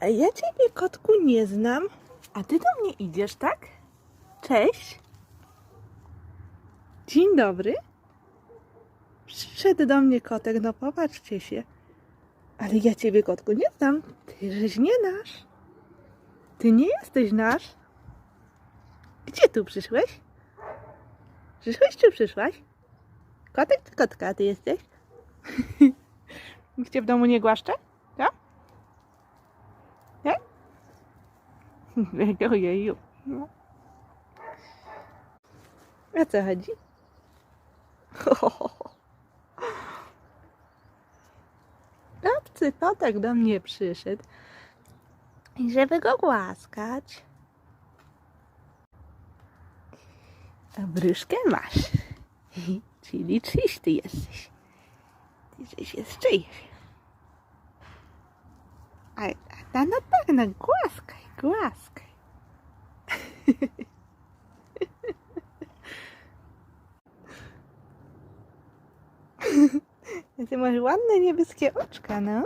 Ja ciebie, kotku, nie znam. A ty do mnie idziesz, tak? Cześć. Dzień dobry. Przyszedł do mnie kotek, no popatrzcie się. Ale ja ciebie, kotku, nie znam. Ty żeś nie nasz. Ty nie jesteś nasz. Gdzie tu przyszłeś? Przyszłeś czy przyszłaś? Kotek czy kotka ty jesteś? Nikt cię w domu nie głaszcze? Tak? Nie? Ojeju. No. A co chodzi? Obcy kotek do mnie przyszedł. Żeby go głaskać. A bryszkę masz. Czyli czyś ty jesteś. Ty żeś jest czyjś. A, a ta no tak, no głaskaj, głaskaj. Ty masz ładne niebieskie oczka, no.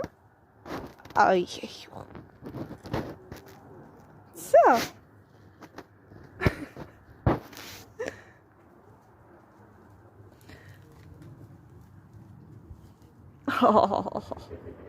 Oj. Co? O,